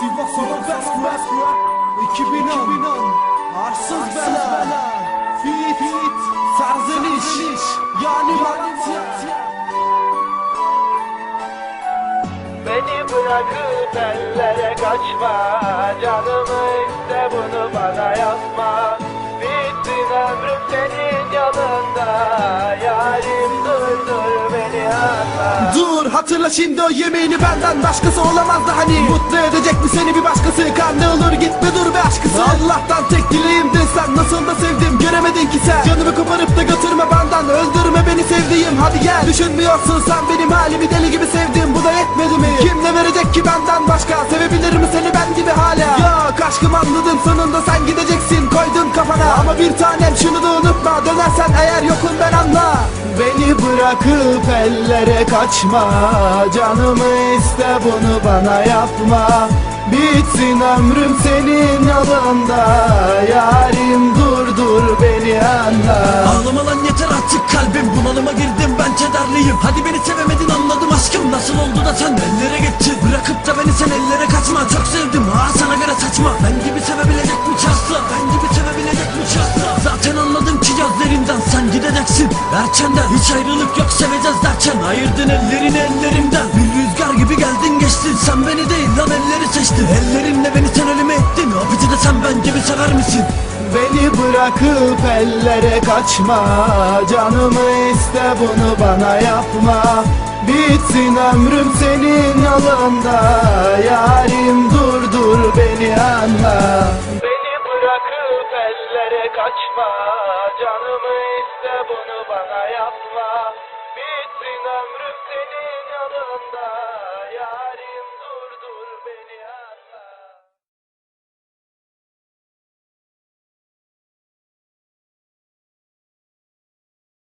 Sivas Sivas Best 2010 Arsız Bela. Fit. Fit. Serzeniş. Yani Malatya Beni bırakıp ellere kaçma. Canımı iste bunu bana yazma hatırla şimdi o yemeğini benden başkası olamazdı hani. Mutlu edecek mi seni bir başkası? Karnı olur gitme dur be aşkısı. Allah'tan tek dileğimdin sen. Nasıl da sevdim göremedin ki sen. Canımı koparıp da götürme benden. Öldürme beni sevdiğim. Hadi gel. Düşünmüyorsun sen benim halimi deli gibi sevdim. Bu da yetmedi mi? Kim ne verecek ki benden başka? Sevebilir mi seni ben gibi hala? Yok aşkım anladın sonunda sen gideceksin. Koydun kafana. Ama bir tanem şunu da unutma. Dönersen bırakıp ellere kaçma. Canımı iste bunu bana yapma. Bitsin ömrüm senin yolunda. Yarim dur dur beni anla. Ağlama lan yeter artık kalbim. Bunalıma girdim ben kederliyim. Hadi beni sevemedin anladım aşkım. Nasıl oldu da sen ellere Erkenden hiç ayrılık yok seveceğiz derken. Ayırdın ellerini ellerimden. Bir rüzgar gibi geldin geçtin. Sen beni değil lan elleri seçtin. Ellerinle beni sen ölüme ettin O bizi de sen ben gibi sever misin? Beni bırakıp ellere kaçma. Canımı iste bunu bana yapma. Bitsin ömrüm senin yolunda ellere kaçma Canımı iste bunu bana yapma. Bitsin ömrüm senin yanında